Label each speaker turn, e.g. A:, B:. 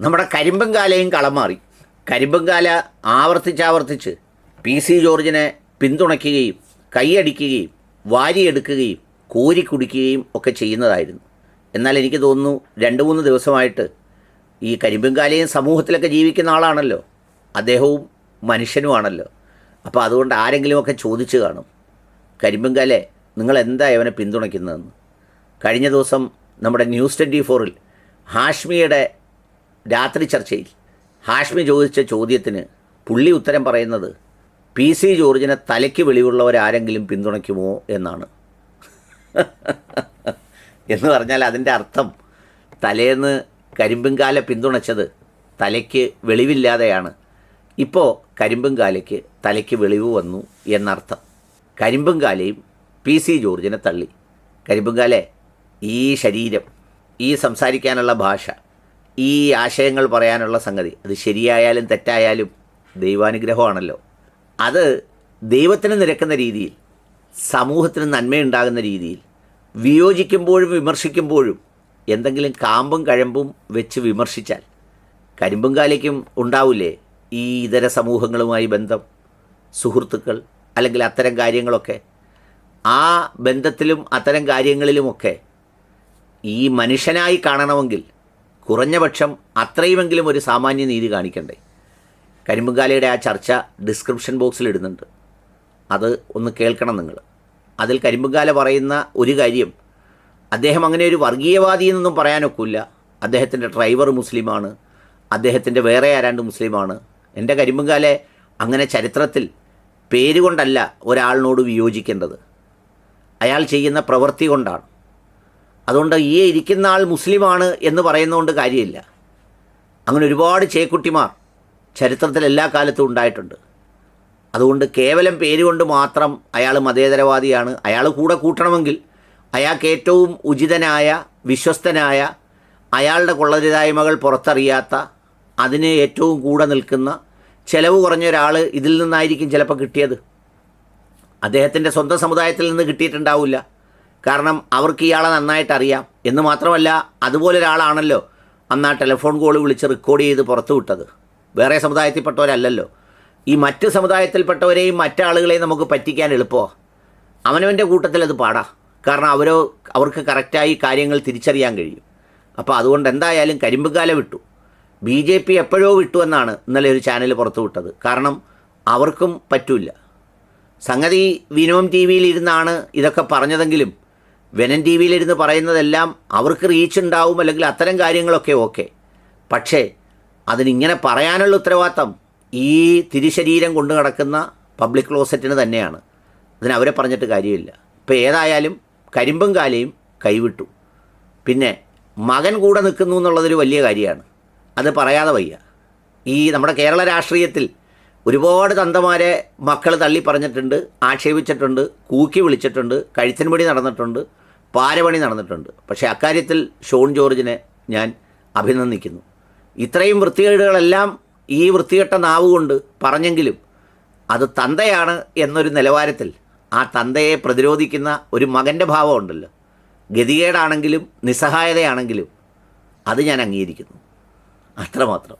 A: നമ്മുടെ കരിമ്പങ്കാലയും കളം മാറി. കരിമ്പങ്കാല ആവർത്തിച്ചാവർത്തിച്ച് പി സി ജോർജിനെ പിന്തുണയ്ക്കുകയും കൈയടിക്കുകയും വാരിയെടുക്കുകയും കോരി കുടിക്കുകയും ഒക്കെ ചെയ്യുന്നതായിരുന്നു. എന്നാൽ എനിക്ക് തോന്നുന്നു രണ്ട് മൂന്ന് ദിവസമായിട്ട് ഈ കരിമ്പങ്കാലയും സമൂഹത്തിലൊക്കെ ജീവിക്കുന്ന ആളാണല്ലോ. അദ്ദേഹവും മനുഷ്യനുമാണല്ലോ. അപ്പോൾ അതുകൊണ്ട് ആരെങ്കിലുമൊക്കെ ചോദിച്ചു കാണും. കരിമ്പങ്കാലെ നിങ്ങൾ എന്താ ഇവനെ പിന്തുണയ്ക്കുന്നതെന്ന്? കഴിഞ്ഞ ദിവസം നമ്മുടെ ന്യൂസ് ട്വന്റി ഫോറിൽ ഹാഷ്മിയുടെ രാത്രി ചർച്ചയിൽ ഹാഷ്മി ചോദിച്ച ചോദ്യത്തിന് പുള്ളി ഉത്തരം പറയുന്നത് പി സി ജോർജിനെ തലയ്ക്ക് വെളിവുള്ളവരാരെങ്കിലും പിന്തുണയ്ക്കുമോ എന്നാണ്. എന്ന് പറഞ്ഞാൽ അതിന്റെ അർത്ഥം തലേന്ന് കരിമ്പുംകാല പിന്തുണച്ചത് തലയ്ക്ക് വെളിവില്ലാതെയാണ്. ഇപ്പോൾ കരിമ്പുംകാലയ്ക്ക് തലയ്ക്ക് വെളിവ് വന്നു എന്നർത്ഥം. കരിമ്പുംകാലയും പി സി ജോർജിനെ തള്ളി. കരിമ്പുംകാലെ ഈ ശരീരം ഈ സംസാരിക്കാനുള്ള ഭാഷ ഈ ആശയങ്ങൾ പറയാനുള്ള സംഗതി. അത് ശരിയായാലും തെറ്റായാലും ദൈവാനുഗ്രഹമാണല്ലോ. അത് ദൈവത്തിന് നിരക്കുന്ന രീതിയിൽ സമൂഹത്തിന് നന്മയുണ്ടാകുന്ന രീതിയിൽ വിയോജിക്കുമ്പോഴും വിമർശിക്കുമ്പോഴും എന്തെങ്കിലും കാമ്പും കഴമ്പും വെച്ച് വിമർശിച്ചാൽ കരിമ്പും കാലിക്കും ഉണ്ടാവില്ലേ ഈ ഇതര സമൂഹങ്ങളുമായി ബന്ധം? സുഹൃത്തുക്കൾ അല്ലെങ്കിൽ അത്തരം കാര്യങ്ങളൊക്കെ. ആ ബന്ധത്തിലും അത്തരം കാര്യങ്ങളിലുമൊക്കെ ഈ മനുഷ്യനായി കാണണമെങ്കിൽ കുറഞ്ഞപക്ഷം അത്രയുമെങ്കിലും ഒരു സാമാന്യ നീതി കാണിക്കണ്ടേ? കരിമ്പുങ്കാലയുടെ ആ ചർച്ച ഡിസ്ക്രിപ്ഷൻ ബോക്സിൽ ഇടുന്നുണ്ട്. അത് ഒന്ന് കേൾക്കണം നിങ്ങൾ. അതിൽ കരിമ്പുങ്കാല പറയുന്ന ഒരു കാര്യം അദ്ദേഹം അങ്ങനെ ഒരു വർഗീയവാദി എന്നൊന്നും പറയാനൊക്കില്ല. അദ്ദേഹത്തിന്റെ ഡ്രൈവർ മുസ്ലിമാണ്. അദ്ദേഹത്തിന്റെ വേറെ ആരാണ്ട് മുസ്ലിമാണ്. എന്റെ കരിമ്പുങ്കാലെ അങ്ങനെ ചരിത്രത്തിൽ പേരുകൊണ്ടല്ല ഒരാളിനോട് വിയോജിക്കേണ്ടത്. അയാൾ ചെയ്യുന്ന പ്രവൃത്തി കൊണ്ടാണ്. അതുകൊണ്ട് ഈ ഇരിക്കുന്ന ആൾ മുസ്ലിമാണ് എന്ന് പറയുന്നതുകൊണ്ട് കാര്യമില്ല. അങ്ങനെ ഒരുപാട് ചേക്കുട്ടിമാർ ചരിത്രത്തിൽ എല്ലാ കാലത്തും ഉണ്ടായിട്ടുണ്ട്. അതുകൊണ്ട് കേവലം പേരുകൊണ്ട് മാത്രം അയാൾ മതേതരവാദിയാണ്. അയാൾ കൂടെ കൂട്ടണമെങ്കിൽ അയാൾക്ക് ഏറ്റവും ഉചിതനായ വിശ്വസ്തനായ അയാളുടെ കൊള്ളരുതായ്മകൾ പുറത്തറിയാത്ത അതിന് ഏറ്റവും കൂടെ നിൽക്കുന്ന ചിലവ് കുറഞ്ഞ ഒരാൾ ഇതിൽ നിന്നായിരിക്കും ചിലപ്പോൾ കിട്ടിയത്. അദ്ദേഹത്തിന്റെ സ്വന്തം സമുദായത്തിൽ നിന്ന് കിട്ടിയിട്ടുണ്ടാവില്ല. കാരണം അവർക്ക് ഇയാളെ നന്നായിട്ട് അറിയാം. എന്ന് മാത്രമല്ല അതുപോലെ ഒരാളാണല്ലോ അന്ന് ആ ടെലിഫോൺ കോൾ വിളിച്ച് റെക്കോർഡ് ചെയ്ത് പുറത്തു വിട്ടത്. വേറെ സമുദായത്തിൽപ്പെട്ടവരല്ലല്ലോ. ഈ മറ്റ് സമുദായത്തിൽപ്പെട്ടവരെയും മറ്റാളുകളെയും നമുക്ക് പറ്റിക്കാൻ എളുപ്പമാണ് അവനവന്റെ കൂട്ടത്തിൽ അത് പാടാ. കാരണം അവരോ അവർക്ക് കറക്റ്റായി കാര്യങ്ങൾ തിരിച്ചറിയാൻ കഴിയും. അപ്പോൾ അതുകൊണ്ട് എന്തായാലും കരിമ്പുകാല വിട്ടു. ബി ജെ പി എപ്പോഴോ വിട്ടു എന്നാണ് ഇന്നലെ ഒരു ചാനൽ പുറത്തു വിട്ടത്. കാരണം അവർക്കും പറ്റില്ല സംഗതി വിനോം ടി വിയിൽ ഇരുന്നാണ് ഇതൊക്കെ പറഞ്ഞതെങ്കിലും വെനൻ ടി വിയിലിരുന്ന് പറയുന്നതെല്ലാം അവർക്ക് റീച്ച് ഉണ്ടാവും അല്ലെങ്കിൽ അത്തരം കാര്യങ്ങളൊക്കെ ഓക്കെ. പക്ഷേ അതിനിങ്ങനെ പറയാനുള്ള ഉത്തരവാദിത്തം ഈ തിരിശരീരം കൊണ്ടു നടക്കുന്ന പബ്ലിക് ക്ലോസറ്റിന് തന്നെയാണ്. അതിനവരെ പറഞ്ഞിട്ട് കാര്യമില്ല. ഇപ്പോൾ ഏതായാലും കരിമ്പും കാലയും കൈവിട്ടു. പിന്നെ മകൻ കൂടെ നിൽക്കുന്നു എന്നുള്ളതൊരു വലിയ കാര്യമാണ്. അത് പറയാതെ വയ്യ. ഈ നമ്മുടെ കേരള രാഷ്ട്രീയത്തിൽ ഒരുപാട് തന്തമാരെ മക്കൾ തള്ളി പറഞ്ഞിട്ടുണ്ട് ആക്ഷേപിച്ചിട്ടുണ്ട് കൂക്കി വിളിച്ചിട്ടുണ്ട് കഴുത്തിൻപടി നടന്നിട്ടുണ്ട് പാരപണി നടന്നിട്ടുണ്ട്. പക്ഷേ അക്കാര്യത്തിൽ ഷോൺ ജോർജിനെ ഞാൻ അഭിനന്ദിക്കുന്നു. ഇത്രയും വൃത്തികേടുകളെല്ലാം ഈ വൃത്തികെട്ട നാവ് കൊണ്ട് പറഞ്ഞെങ്കിലും അത് തന്തയാണ് എന്നൊരു നിലവാരത്തിൽ ആ തന്തയെ പ്രതിരോധിക്കുന്ന ഒരു മകന്റെ ഭാവമുണ്ടല്ലോ ഗതികേടാണെങ്കിലും നിസ്സഹായതയാണെങ്കിലും അത് ഞാൻ അംഗീകരിക്കുന്നു. അത്രമാത്രം.